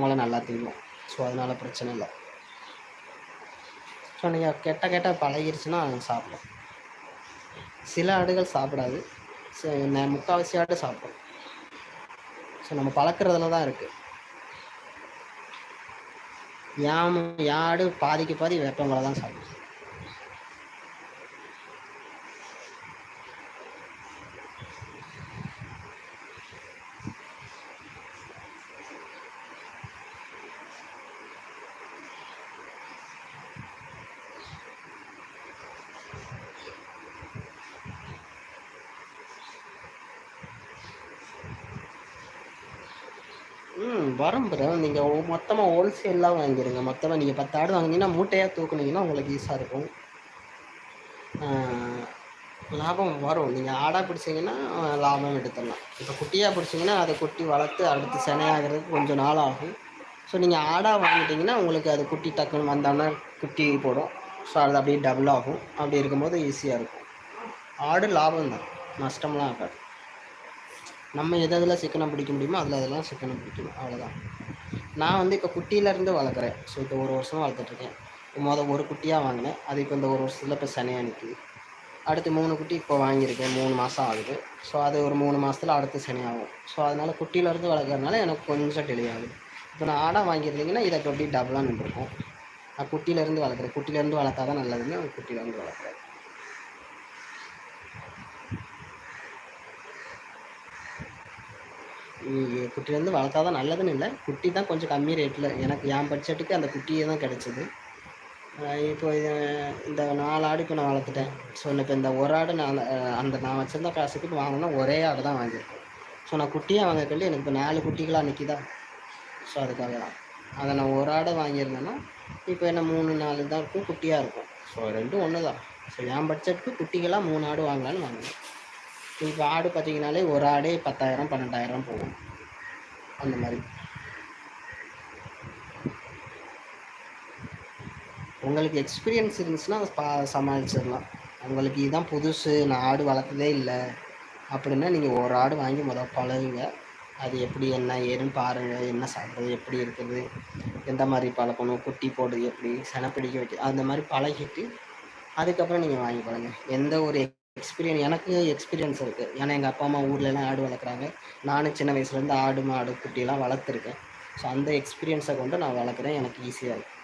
வேப்பங்குளம் நல்லா தெரியும் ஸோ அதனால் பிரச்சனை இல்லை. ஸோ நீங்கள் கெட்ட கெட்ட பழகிருச்சுன்னா சாப்பிடும். சில ஆடுகள் சாப்பிடாது. முக்கால்வாசி ஆடு சாப்பிடும். ஸோ நம்ம பழக்கிறதுல தான் இருக்குது யாம் யாடு பாதிக்கு பாதி வேப்பங்களை தான் சாப்பிடும். வரும் ப்ரோ நீங்கள் மொத்தமாக ஹோல்சேலாக வாங்கிடுங்க மொத்தமாக நீங்கள் பத்து ஆடு வாங்கினீங்கன்னா மூட்டையாக தூக்குனீங்கன்னா உங்களுக்கு ஈஸியாக இருக்கும். லாபம் வரும். நீங்கள் ஆடாக பிடிச்சிங்கன்னா லாபம் எடுத்துடலாம். இப்போ குட்டியாக பிடிச்சிங்கன்னா அதை குட்டி வளர்த்து அடுத்து சினையாகிறதுக்கு கொஞ்சம் நாள் ஆகும். ஸோ நீங்கள் ஆடாக வாங்கிட்டீங்கன்னா உங்களுக்கு அது குட்டி டக்குன்னு வந்தோன்னா குட்டி போடும். ஸோ அது அப்படியே டபுள் ஆகும். அப்படி இருக்கும்போது ஈஸியாக இருக்கும். ஆடு லாபம் தான் நஷ்டம்லாம் ஆகாது. நம்ம எது எதில் சிக்கனம் பிடிக்க முடியுமோ அதில் அதெல்லாம் சிக்கனம் பிடிக்கணும். அவ்வளோதான் நான் வந்து இப்போ குட்டியிலேருந்து வளர்க்குறேன். ஸோ இப்போ ஒரு வருஷமாக வளர்த்துட்ருக்கேன் இப்போ மொதல் ஒரு குட்டியாக வாங்கினேன். அது இப்போ இந்த ஒரு வருஷத்தில் இப்போ சனியாக நிற்கிது அடுத்து மூணு குட்டி இப்போ வாங்கியிருக்கேன். மூணு மாதம் ஆகுது. ஸோ அது ஒரு மூணு மாதத்தில் அடுத்து சனியாகும். ஸோ அதனால் குட்டியிலேருந்து வளர்க்குறதுனால எனக்கு கொஞ்சம் டிலே ஆகுது. இப்போ நான் ஆடாக வாங்கியிருந்தீங்கன்னா இதை எப்படி டபுளாக நின்றுருக்கும். நான் குட்டியிலேருந்து வளர்க்குறேன். குட்டியிலேருந்து வளர்த்தா தான் நல்லதுன்னு குட்டியிலேருந்து வளர்க்குறேன். குட்டிலேருந்து வளர்த்தா தான் நல்லதுன்னு இல்லை. குட்டி தான் கொஞ்சம் கம்மி ரேட்டில் எனக்கு என் பட்ஜெட்டுக்கு அந்த குட்டியே தான் கிடச்சிது. இப்போ இந்த நாலு ஆடு இப்போ நான் வளர்த்துட்டேன். ஸோ இப்போ இந்த ஒரு ஆடு நான் அந்த நான் வச்சுருந்த காசுக்கு இப்போ வாங்கினா ஒரே ஆடு தான் வாங்கியிருக்கேன். ஸோ நான் குட்டியாக வாங்கக்கல்லி எனக்கு இப்போ நாலு குட்டிகளாக நிற்கிதா ஸோ அதுக்காக தான். அதை நான் ஒரு ஆடை வாங்கியிருந்தேன்னா இப்போ என்ன மூணு நாலு தான் இருக்கும் குட்டியாக இருக்கும். ஸோ ரெண்டும் ஒன்று தான் ஸோ என் பட்ஜெட்டுக்கு குட்டிகளாக மூணு ஆடு வாங்கலான்னு வாங்கினேன். இப்போ ஆடு பார்த்தீங்கனாலே ஒரு ஆடே பத்தாயிரம் பன்னெண்டாயிரம் போகும். அந்த மாதிரி. உங்களுக்கு எக்ஸ்பீரியன்ஸ் இருந்துச்சுன்னா அதை பா சமாளிச்சிடலாம். உங்களுக்கு இதுதான் புதுசு நான் ஆடு வளர்த்ததே இல்லை. அப்படின்னா நீங்கள் ஒரு ஆடு வாங்கி முதல் பழகுங்க. அது எப்படி என்ன ஏதுன்னு பாருங்கள் என்ன சாப்பிட்றது எப்படி இருக்குது எந்த மாதிரி பழக்கணும் குட்டி போடுறது எப்படி செனப்பிடிக்க வைக்க அந்த மாதிரி பழகிட்டு அதுக்கப்புறம் நீங்கள் வாங்கி பழங்க எந்த ஒரு எக்ஸ்பீரியன்ஸ் எனக்கு எக்ஸ்பீரியன்ஸ் இருக்குது ஏன்னா எங்கள் அப்பா அம்மா ஊர்லலாம் ஆடு வளர்க்குறாங்க. நானும் சின்ன வயசுலேருந்து ஆடு மாடு குட்டிலாம் வளர்த்துருக்கேன். ஸோ அந்த எக்ஸ்பீரியன்ஸை கொண்டு நான் வளர்க்குறேன். எனக்கு ஈஸியாக இருக்கும்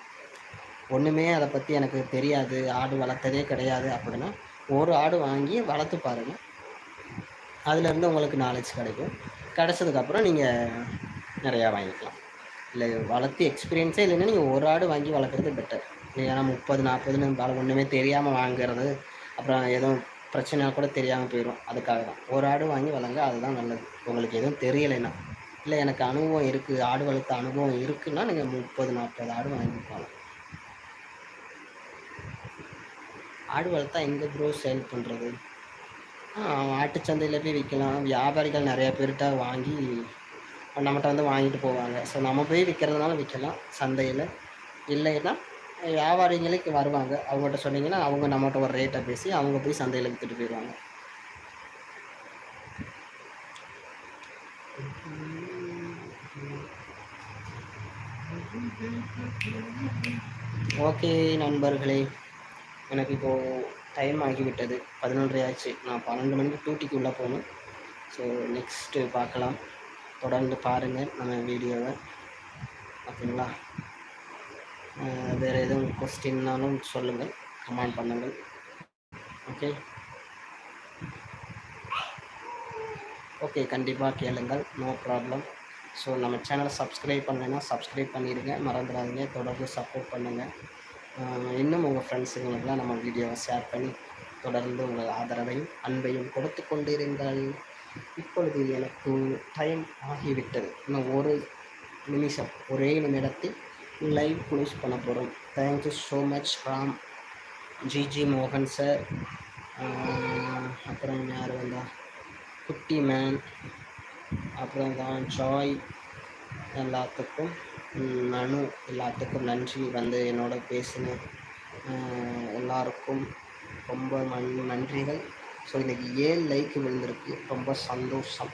ஒன்றுமே அதை பற்றி எனக்கு தெரியாது. ஆடு வளர்த்ததே கிடையாது அப்படின்னா ஒரு ஆடு வாங்கி வளர்த்து பாருங்கள் அதுலேருந்து உங்களுக்கு நாலேஜ் கிடைக்கும். கிடச்சதுக்கப்புறம் நீங்கள் நிறையா வாங்கிக்கலாம். இல்லை வளர்த்து எக்ஸ்பீரியன்ஸே இல்லைன்னா நீங்கள் ஒரு ஆடு வாங்கி வளர்க்குறது பெட்டர் ஏன்னா முப்பது நாற்பதுன்னு ஒன்றுமே தெரியாமல் வாங்குறது. அப்புறம் எதுவும் பிரச்சனையாக கூட தெரியாமல் போயிடும் அதுக்காக தான். ஒரு ஆடு வாங்கி வளங்க அதுதான் நல்லது. உங்களுக்கு எதுவும் தெரியலைன்னா இல்லை எனக்கு அனுபவம் இருக்குது ஆடு வளர்த்த அனுபவம் இருக்குன்னா நீங்கள் முப்பது நாற்பது ஆடு வாங்கிக்கலாம் ஆடு வளர்த்தா எங்கே ப்ரோ சேல் பண்ணுறது ஆட்டுச்சந்தையில் போய் விற்கலாம் வியாபாரிகள் நிறையா பேர்கிட்ட வாங்கி நம்மகிட்ட வந்து வாங்கிட்டு போவாங்க. ஸோ நம்ம போய் விற்கிறதுனால விற்கலாம் சந்தையில் இல்லைன்னா வியாபாரிகளுக்கு வருவாங்க. அவங்கள்ட்ட சொன்னீங்கன்னா அவங்க நம்மகிட்ட ஒரு ரேட்டை பேசி அவங்க போய் சந்தையில் விற்றுட்டு போயிடுவாங்க. ஓகே நண்பர்களே எனக்கு இப்போது டைம் ஆகிவிட்டது. பதினொன்றரை ஆச்சு. நான் பன்னெண்டு மணிக்கு டூட்டிக்கு உள்ளே போகணும். ஸோ நெக்ஸ்ட்டு பார்க்கலாம். தொடர்ந்து பாருங்கள் நம்ம வீடியோவை ஓகேங்களா? வேறு எதுவும் கொஸ்டின்னாலும் சொல்லுங்கள். கமெண்ட் பண்ணுங்கள். ஓகே ஓகே கண்டிப்பாக கேளுங்கள். நோ ப்ராப்ளம் ஸோ நம்ம சேனலை சப்ஸ்கிரைப் பண்ணலைன்னா சப்ஸ்கிரைப் பண்ணிடுங்க மறந்துடாதீங்க. தொடர்ந்து சப்போர்ட் பண்ணுங்கள் இன்னும் உங்கள் ஃப்ரெண்ட்ஸுங்களுக்கெல்லாம் நம்ம வீடியோவை ஷேர் பண்ணி தொடர்ந்து உங்கள் ஆதரவையும் அன்பையும் கொடுத்து கொண்டிருங்கள். இப்பொழுது எனக்கு டைம் ஆகிவிட்டது. இன்னும் ஒரு நிமிஷம் ஒரே நிமிடத்தில் லைவ் க்ளோஸ் பண்ண போகிறோம் thank you so much Ram. G G மோகன் சார் அப்புறம் யார் வந்தா? குட்டி மேன் அப்புறம் தான் ஜாய். எல்லாத்துக்கும் மனு எல்லாத்துக்கும் நன்றி. வந்து என்னோட பேசின எல்லாருக்கும் ரொம்ப நன் நன்றிகள். ஸோ இன்றைக்கி ஏழு லைக் விழுந்திருக்கு. ரொம்ப சந்தோஷம்.